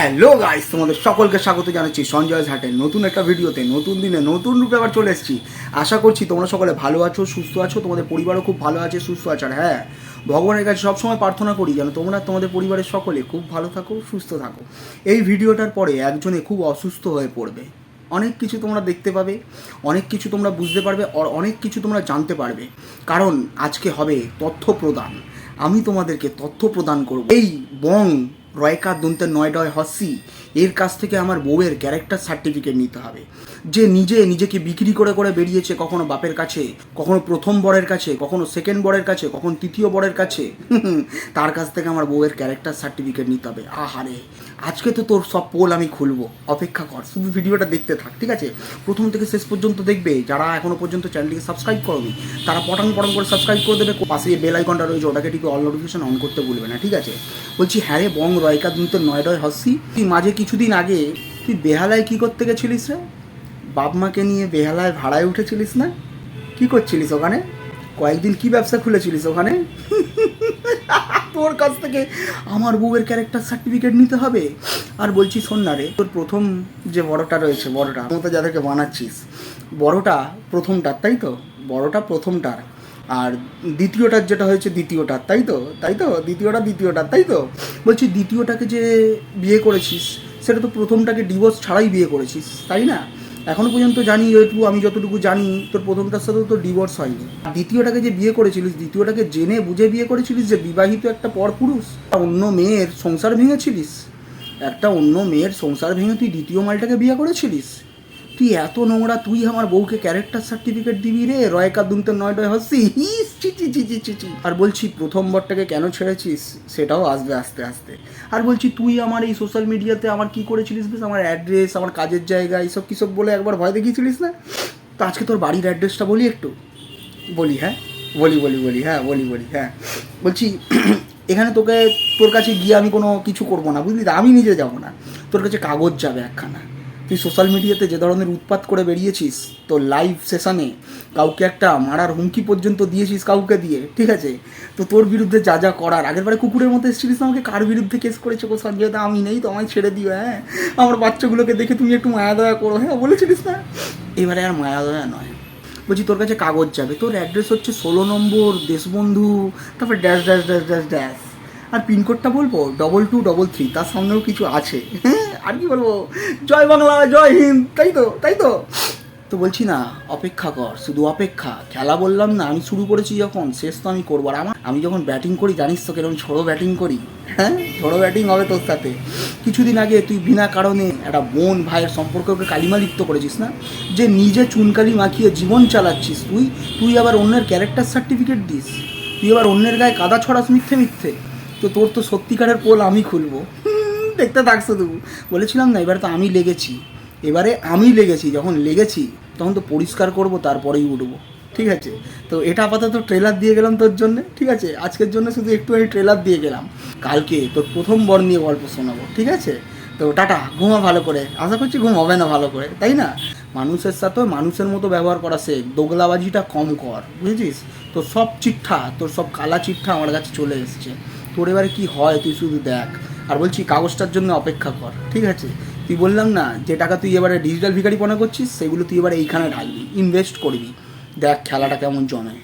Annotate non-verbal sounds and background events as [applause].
Hello guys, তোমাদের সকলকে স্বাগত জানাচ্ছি সঞ্জয় ঘাটের নতুন একটা ভিডিওতে, নতুন দিনে নতুন রূপে আবার চলে এসেছি। আশা করছি তোমরা সকলে ভালো আছো, সুস্থ আছো, তোমাদের পরিবারও খুব ভালো আছে, সুস্থ আছে। আর হ্যাঁ ভগবানের কাছে সবসময় প্রার্থনা করি যেন তোমরা তোমাদের পরিবারের সকলে খুব ভালো থাকো, সুস্থ থাকো। এই ভিডিওটার পরে একজনে খুব অসুস্থ হয়ে পড়বে। অনেক কিছু তোমরা দেখতে পাবে, অনেক কিছু তোমরা বুঝতে পারবে অনেক কিছু তোমরা জানতে পারবে। কারণ আজকে হবে তথ্য প্রদান। আমি তোমাদেরকে তথ্য প্রদান করব। এই বং রয়কা দন্তে নয়ডয় হসি, এর কাছ থেকে আমার বউয়ের ক্যারেক্টার সার্টিফিকেট নিতে হবে। যে নিজে নিজেকে বিক্রি করে করে বেরিয়েছে কখনো বাপের কাছে, কখনো প্রথম বরের কাছে, কখনো সেকেন্ড বরের কাছে, কখনো তৃতীয় বরের কাছে। [laughs] তার কাছ থেকে আমার বউয়ের ক্যারেক্টার সার্টিফিকেট নিতে হবে। আহারে, আজকে তো তোর সব পোল আমি খুলবো। অপেক্ষা কর, শুধু ভিডিওটা দেখতে থাক, ঠিক আছে? প্রথম থেকে শেষ পর্যন্ত দেখবে, যারা এখনও পর্যন্ত চ্যানেলটিকে সাবস্ক্রাইব করোনি, তারা পটাং পটাং করে সাবস্ক্রাইব করে দেবে। পাশে বেল আইকনটা রয়েছে, ওটাকে টিপে অল নোটিফিকেশন অন করতে ভুলবে না, ঠিক আছে? বলছি হ্যাঁ রে বং রয়কা তুমি তো নয়ডয় হসি। তুই মাঝে কিছুদিন আগে তুই বেহালায় কি করতে গেছিলিস রে? বাপ মাকে নিয়ে বেহালায় ভাড়ায় উঠেছিলিস না? কি করছিলিস ওখানে? কয়েকদিন কি ব্যবসা খুলেছিলিস ওখানে? [laughs] তোর কাছ থেকে আমার বউয়ের ক্যারেক্টার সার্টিফিকেট নিতে হবে। আর বলছি, শোন না রে, তোর প্রথম যে বড়টা রয়েছে, বড়টা মতো যাদেরকে বানাচ্ছিস, বড়টা প্রথমটার, তাই তো? বড়টা প্রথমটার। আর দ্বিতীয়টার যেটা হয়েছে দ্বিতীয়টার তাই তো? তাই তো? দ্বিতীয়টা দ্বিতীয়টার তাই তো? বলছি, দ্বিতীয়টাকে যে বিয়ে করেছিস, সেটা তো প্রথমটাকে ডিভোর্স ছাড়াই বিয়ে করেছিস, তাই না? এখনও পর্যন্ত জানি, ওইটুকু আমি যতটুকু জানি, তোর প্রথমটার সাথেও তোর ডিভোর্স হয়নি। দ্বিতীয়টাকে যে বিয়ে করেছিলিস, দ্বিতীয়টাকে জেনে বুঝে বিয়ে করেছিলিস যে বিবাহিত একটা পরপুরুষ। অন্য মেয়ের সংসার ভেঙেছিলিস? একটা অন্য মেয়ের সংসার ভেঙে তুই দ্বিতীয় মালটাকে বিয়ে করেছিলিস? তুই এত নোংরা তুই আমার বউকে ক্যারেক্টার সার্টিফিকেট দিবি রে? রয়কা দুমতে নয়ডয় হসি। হিস, চি চি চি আর বলছি প্রথম বরটাকে কেন ছেড়েছিস? সেটাও আসবে আস্তে আস্তে। আর বলছি তুই আমার এই সোশ্যাল মিডিয়াতে আমার কি করেছিলিস বেশ? আমার অ্যাড্রেস আমার কাজের জায়গা এইসব কিসব বলে একবার ভয় দেখিয়েছিলিস না? তো আজকে তোর বাড়ির অ্যাড্রেসটা বলি একটু? বলি হ্যাঁ? বলি বলি বলি হ্যাঁ বলি বলি হ্যাঁ। বলছি [clears throat] এখানে তোকে তোর কাছে গিয়ে আমি কোনো কিছু করব না বুঝলি? আমি নিজে যাব না। তোর কাছে কাগজ যাবে একখানা। তুই সোশ্যাল মিডিয়াতে যে ধরনের উৎপাত করে বেরিয়েছিস, তো লাইভ সেশনে কাউকে একটা মারার হুমকি পর্যন্ত দিয়েছিস কাউকে দিয়ে, ঠিক আছে? তো তোর বিরুদ্ধে যা যা করার, আগের বারে কুকুরের মতো এসেছিলিস আমাকে? কার বিরুদ্ধে কেস করেছে গো সঞ্জয় দা আমি নেই, তো আমায় ছেড়ে দিও হ্যাঁ? আমার বাচ্চাগুলোকে দেখে তুমি একটু মায়া দয়া করো হ্যাঁ? বলেছিলিস না? এবারে আর মায়া দয়া নয়। বলছি, তোর কাছে কাগজ যাবে। তোর অ্যাড্রেস হচ্ছে ষোলো নম্বর দেশবন্ধু, তারপর dash dash dash dash dash আর পিনকোডটা বলব? ডবল টু ডবল থ্রি তার সামনেও কিছু আছে। আর কি বলব? জয় বাংলা, জয় হিন্দ, তাই তো তাই তো। তো বলছি না, অপেক্ষা কর, শুধু অপেক্ষা। খেলা বললাম না, আমি শুরু করেছি যখন, শেষ তো আমি করব। আর আমার, আমি যখন ব্যাটিং করি, জানিস তো কীরকম ছোড়ো ব্যাটিং করি? হ্যাঁ ছোড়ো ব্যাটিং হবে তোর সাথে। কিছুদিন আগে তুই বিনা কারণে একটা বোন ভাইয়ের সম্পর্ককে কালিমা লিপ্ত করেছিস না? যে নিজে চুনকালি মাখিয়ে জীবন চালাচ্ছিস তুই তুই আবার অন্যের ক্যারেক্টার সার্টিফিকেট দিস। তুই আবার অন্যের গায়ে কাদা ছড়াস মিথ্যে মিথ্যে। তো তোর তো সত্যিকারের পোল আমি খুলবো। দেখতে থাক শুধু। বলেছিলাম না, এবারে তো আমি লেগেছি। এবারে আমি লেগেছি, যখন লেগেছি, তখন তো পরিষ্কার করব, তারপরেই উঠবো। ঠিক আছে? তো এটা আপাতত ট্রেলার দিয়ে গেলাম তোর জন্য, ঠিক আছে? আজকের জন্য শুধু একটু আমি ট্রেলার দিয়ে গেলাম। কালকে তোর প্রথম বর নিয়ে গল্প শোনাবো, ঠিক আছে? তো টাটা, ঘুমা ভালো করে। আশা করছি ঘুম হবে না ভালো করে, তাই না? মানুষের সাথে মানুষের মতো ব্যবহার করা শেখ। দোগলাবাজিটা কম কর, বুঝেছিস? তোর সব চিঠা, তোর সব কালা চিঠা আমার কাছে চলে এসছে। তোর এবারে কি হয় তুই শুধু দেখ। আর বলছি, কাগজটার জন্য অপেক্ষা কর, ঠিক আছে? তুই বললাম না, যে টাকা তুই এবারে ডিজিটাল ভিকারিপনা করছিস, সেগুলো তুই এবারে এইখানে ঢালবি ইনভেস্ট করবি। দেখ, খেলাটা কেমন জমে।